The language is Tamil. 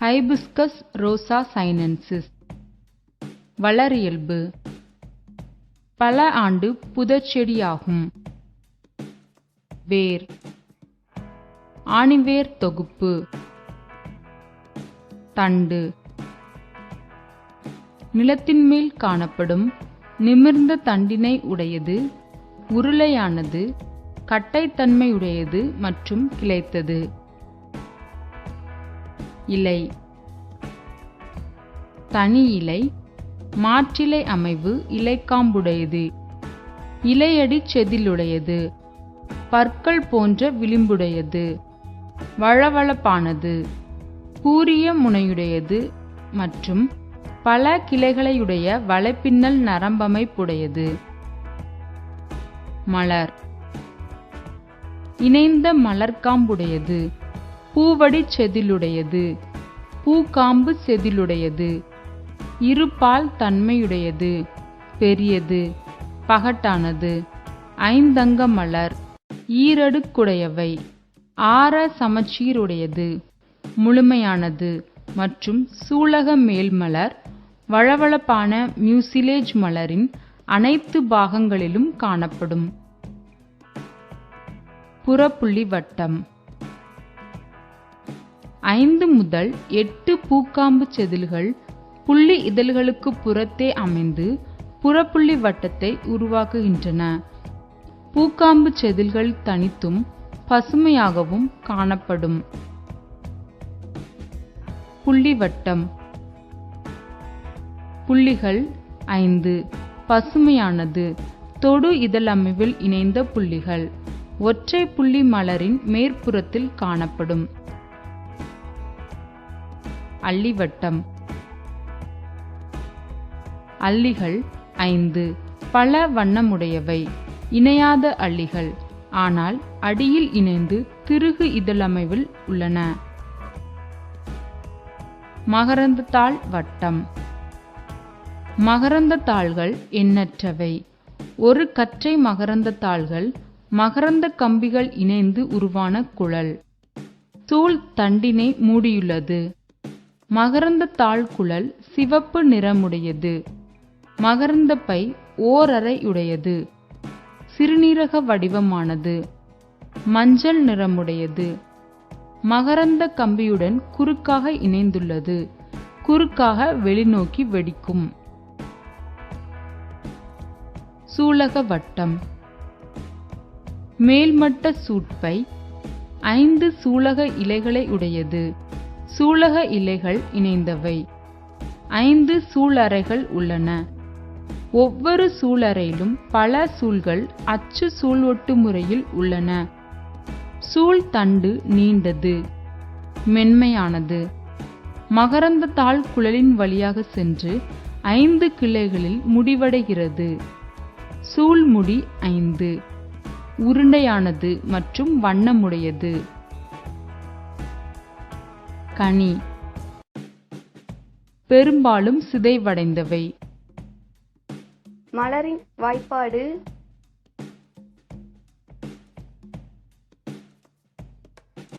ஹைபிஸ்கஸ் ரோசா சைனன்சிஸ் வளரியல்பு. பல ஆண்டு புதச்செடியாகும் வேர். ஆணிவேர் தொகுப்பு. தண்டு. நிலத்தின் மேல் காணப்படும் நிமிர்ந்த தண்டினை உடையது உருளையானது கட்டைத்தன்மையுடையது மற்றும் கிளைத்தது. இலை. தனி இலை மாற்றிலை அமைவு இலைக்காம்புடையது. இலையடி செதிலுடையது. பற்கள் போன்ற விளிம்புடையது. வளவளப்பானது. கூரிய முனையுடையது மற்றும் பல கிளைகளையுடைய வலைப்பின்னல் நரம்பமைப்புடையது. மலர். இணைந்த மலர்காம்புடையது. பூவடி செதிலுடையது. பூக்காம்பு செதிலுடையது. இருபால் தன்மையுடையது. பெரியது பகட்டானது. ஐந்தங்க மலர். ஈரடுக்குடையவை. ஆர சமச்சீருடையது. முழுமையானது மற்றும் சூலக மேல்மலர் வளவளப்பான மியூசிலேஜ் மலரின் அனைத்து பாகங்களிலும் காணப்படும். புறப்புள்ளி வட்டம். ஐந்து முதல் எட்டு பூக்காம்பு செதில்கள் புள்ளி இதழ்களுக்கு புறத்தே அமைந்து புறப்புள்ளி வட்டத்தை உருவாக்குகின்றன. பூக்காம்பு செதில்கள் தனித்தும் பசுமையாகவும் காணப்படும். புள்ளி வட்டம். புள்ளிகள் ஐந்து. பசுமையானது. தொடு இதழமைவில் இணைந்த புள்ளிகள். ஒற்றை புள்ளி மலரின் மேற்புறத்தில் காணப்படும். அள்ளிவட்டம். அள்ளிகள் ஐந்து. பல வண்ணமுடையவை. இணையாத அள்ளிகள். ஆனால் அடியில் இணைந்து திருகு இதழமைவில் உள்ளன. மகரந்தத்தாள் வட்டம். மகரந்த தாள்கள் எண்ணற்றவை. ஒரு கற்றை மகரந்த தாள்கள் மகரந்த கம்பிகள் இணைந்து உருவான குழல். தூள் தண்டினை மூடியுள்ளது. மகரந்த தாள் குழல் சிவப்பு நிறமுடையது. மகரந்த பை ஓரறையுடையது சிறுநீரக வடிவமானது. மஞ்சள் நிறமுடையது. மகரந்த கம்பியுடன் குறுக்காக இணைந்துள்ளது. குறுக்காக வெளிநோக்கி வெடிக்கும். சூலக வட்டம். மேல்மட்ட சூட்பை ஐந்து சூலக இலைகளை உடையது. சூலக இலைகள் இணைந்தவை. ஐந்து சூளறைகள் உள்ளன. ஒவ்வொரு சூளறையிலும் பல சூழ்கள் அச்சு சூழ்வொட்டு முறையில் உள்ளன. சூழ் தண்டு நீண்டது மென்மையானது. மகரந்த தாள் குழலின் வழியாக சென்று ஐந்து கிளைகளில் முடிவடைகிறது. சூழ்முடி ஐந்து உருண்டையானது மற்றும் வண்ணமுடையது. கனி. பெரும்பாலும் சிதைவடைந்தவை. மலரின் வாய்ப்பாடு